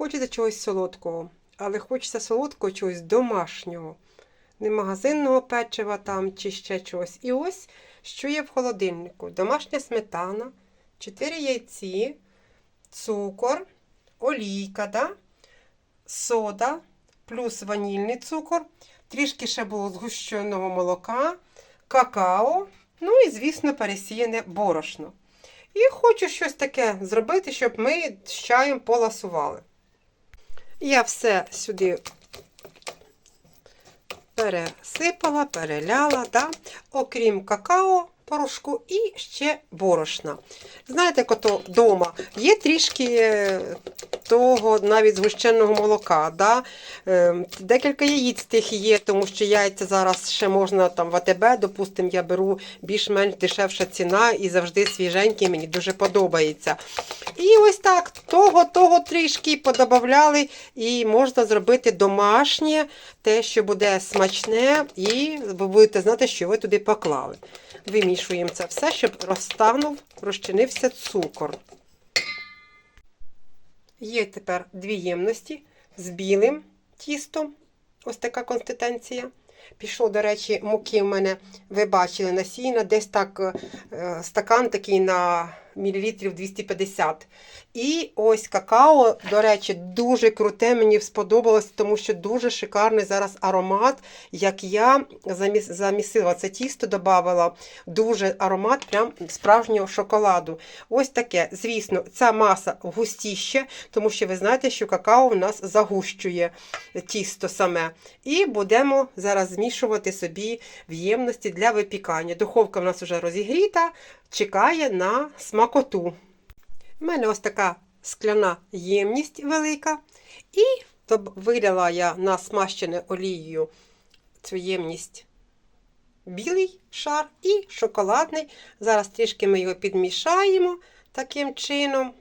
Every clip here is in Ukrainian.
хочеться чогось солодкого, але хочеться солодкого чогось домашнього. Не магазинного печива там чи ще чогось. І ось що є в холодильнику: домашня сметана, 4 яйці, цукор, олійка, да? сода, плюс ванільний цукор, трішки ще було згущеного молока, какао, ну і, звісно, пересіяне борошно. І хочу щось таке зробити, щоб ми з чаєм поласували. Я все сюди пересипала, переляла, да? окрім какао, порошку і ще борошна. Знаєте, як ото вдома є трішки е, того навіть згущеного молока. Да? Е, Декілька яїць тих є, тому що яйця зараз ще можна там в АТБ, допустимо, я беру більш-менш дешевша ціна і завжди свіженький, мені дуже подобається. І ось так, того, того трішки подобавляли, і можна зробити домашнє, те, що буде смачне, і ви будете знати, що ви туди поклали. Вимішуємо це все, щоб розтанув, розчинився цукор. Є тепер дві ємності з білим тістом. Ось така консистенція. Пішло, до речі, муки в мене, ви бачили, насійна, десь так е, стакан такий на мілілітрів 250. І ось какао, до речі, дуже круте, мені сподобалось, тому що дуже шикарний зараз аромат. Як я заміс, замісила це тісто, додавала дуже аромат прям справжнього шоколаду. Ось таке. Звісно, ця маса густіще, тому що ви знаєте, що какао в нас загущує тісто саме. І будемо зараз змішувати собі в ємності для випікання. Духовка в нас вже розігріта, чекає на смакоту. У мене ось така скляна ємність велика. І виляла я на смащене олією цю ємність білий шар і шоколадний. Зараз трішки ми його підмішаємо таким чином,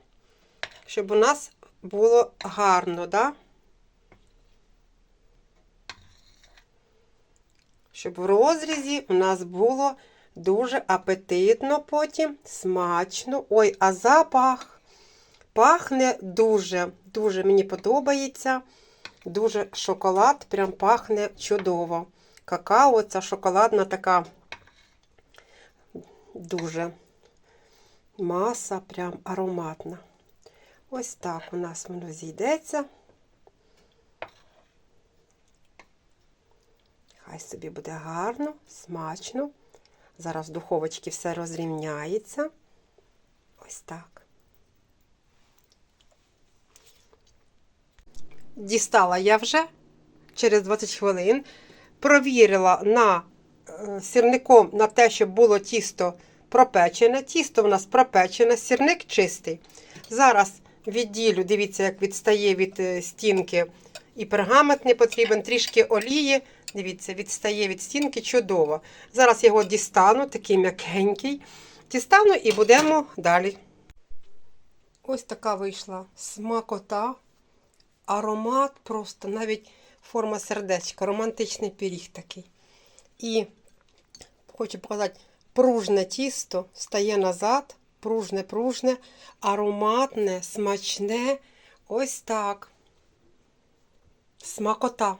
щоб у нас було гарно. Да? Щоб в розрізі у нас було дуже апетитно потім, смачно. Ой, а запах пахне дуже, дуже мені подобається. Дуже шоколад, прям пахне чудово. Какао, ця шоколадна така дуже маса, прям ароматна. Ось так у нас воно зійдеться. Хай собі буде гарно, смачно. Зараз в духовочці все розрівняється. Ось так. Дістала я вже через 20 хвилин. Провірила на е, сірником на те, щоб було тісто пропечене. Тісто в нас пропечене, сірник чистий. Зараз відділю, дивіться, як відстає від е, стінки і пергамент не потрібен, трішки олії. Дивіться, відстає від стінки чудово. Зараз його дістану, такий м'якенький. Дістану і будемо далі. Ось така вийшла смакота, аромат просто, навіть форма сердечка, романтичний пиріг такий. І хочу показати, пружне тісто стає назад, пружне, пружне, ароматне, смачне. Ось так. Смакота.